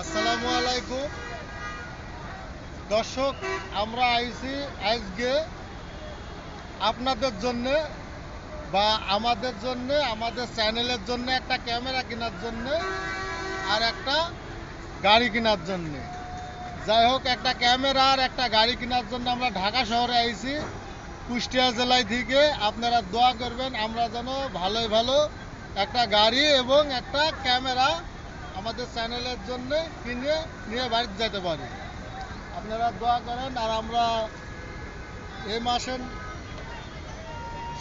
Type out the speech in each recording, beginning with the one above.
আসসালামু আলাইকুম। দর্শক, আমরা আইছি আজকে আপনাদের জন্য বা আমাদের জন্য, আমাদের চ্যানেলের জন্য, একটা ক্যামেরা কেনার জন্য আর একটা গাড়ি কেনার জন্য। যাই হোক, একটা ক্যামেরা আর একটা গাড়ি কেনার জন্য আমরা ঢাকা শহরে আইছি। কুষ্টিয়া জেলায় থেকে আপনারা দোয়া করবেন, আমরা যেন ভালোই ভালো একটা গাড়ি এবং একটা ক্যামেরা আমাদের চ্যানেলের জন্য কিনে নিয়ে বাড়িতে যেতে পারি। আপনারা দোয়া করেন, আর আমরা এই মাসে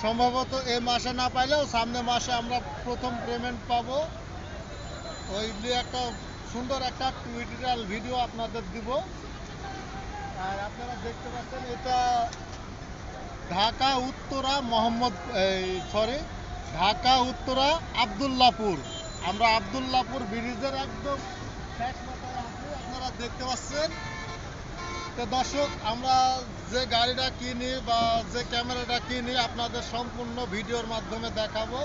সম্ভবত এই মাসে না পাইলেও সামনে মাসে আমরা প্রথম পেমেন্ট পাবো। ওই নিয়ে একটা সুন্দর একটা টুইটার ভিডিও আপনাদের দিব। আর আপনারা দেখতে পাচ্ছেন, এটা ঢাকা, উত্তরা, মোহাম্মদ সরি ঢাকা, উত্তরা, আবদুল্লাপুর। আমরা আবদুল্লাপুর ব্রিজের একদম শেষ মাথায় আছি, আপনারা দেখতে পাচ্ছেন। তো দর্শক, আমরা যে গাড়িটা কিনি বা যে ক্যামেরাটা কিনি, আপনাদের সম্পূর্ণ ভিডিওর মাধ্যমে দেখাবো।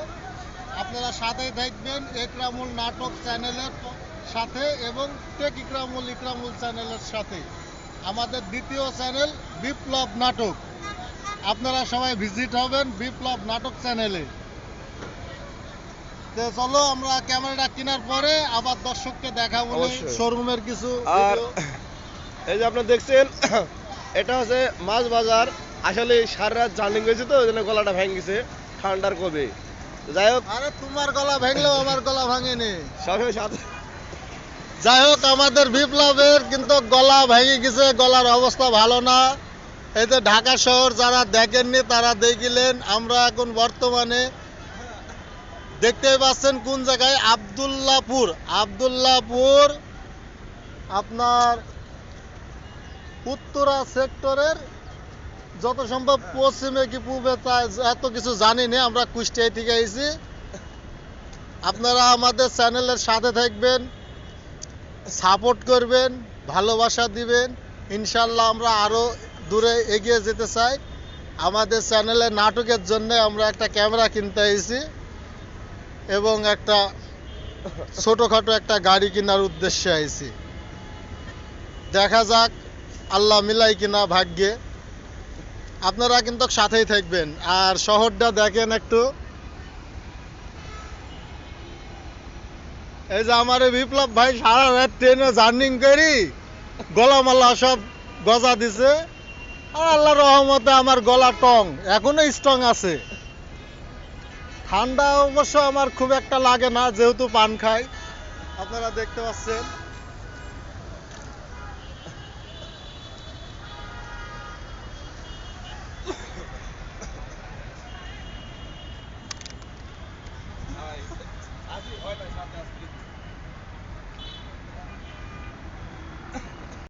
আপনারা সাথেই থাকবেন একরামুল নাটক চ্যানেলের সাথে এবং টেক ইকরামুল ইকরামুল চ্যানেলের সাথে। আমাদের দ্বিতীয় চ্যানেল বিপ্লব নাটক। আপনারা সবাই ভিজিট হবেন বিপ্লব নাটক চ্যানেলে। তো চলো আমরা ক্যামেরাটা কেনার পরে আবার দর্শককে দেখাবো শোরুমের কিছু আর এই যে আপনারা দেখছেন এটা হচ্ছে মাছ বাজার। আসলে সারা রাত জার্নি করেছে তো ওই জন্য গলাটা ভেঙে গেছে ঠান্ডার কবে। যাই হোক। আরে তোমার গলা ভাঙলেও আমার গলা ভাঙেনি। সবাই সাথে যাই হোক আমাদের বিপ্লবের কিন্তু গলা ভেঙে গেছে গলার অবস্থা ভালো না। এই যে ঢাকা শহর যারা দেখেননি তারা দেখিলেন আমরা এখন বর্তমানে দেখতেই পাচ্ছেন কোন জায়গায়? আবদুল্লাপুর। আবদুল্লাপুর আপনার উত্তরা সেক্টরের যত সম্ভব পশ্চিমে কি পূর্বে তা এত কিছু জানি না আমরা কুষ্টিয়ায় থেকে আইছি। আপনারা আমাদের চ্যানেলের সাথে থাকবেন, সাপোর্ট করবেন, ভালোবাসা দিবেন। ইনশাল্লাহ আমরা আরও দূরে এগিয়ে যেতে চাই। আমাদের চ্যানেলে নাটকের জন্য আমরা একটা ক্যামেরা কিনতে এসেছি এবং একটা ছোটোখাটো একটা গাড়ি কেনার উদ্দেশ্যে আইছি। দেখা যাক, আল্লাহ মিলাই কিনা ভাগ্যে। আপনারা কিন্তু সাথেই থাকবেন। আর শহরটা দেখেন একটু। এই যে আমার বিপ্লব ভাই, সারা রাত ট্রেনে জার্নিং করি গলা মালা সব গজা দিছে। আর আল্লাহ রহমতে আমার গলা টং, এখনও স্ট্রং আছে। ঠান্ডা অবশ্য আমার খুব একটা লাগে না যেহেতু পান খাই। আপনারা দেখতে পাচ্ছেন।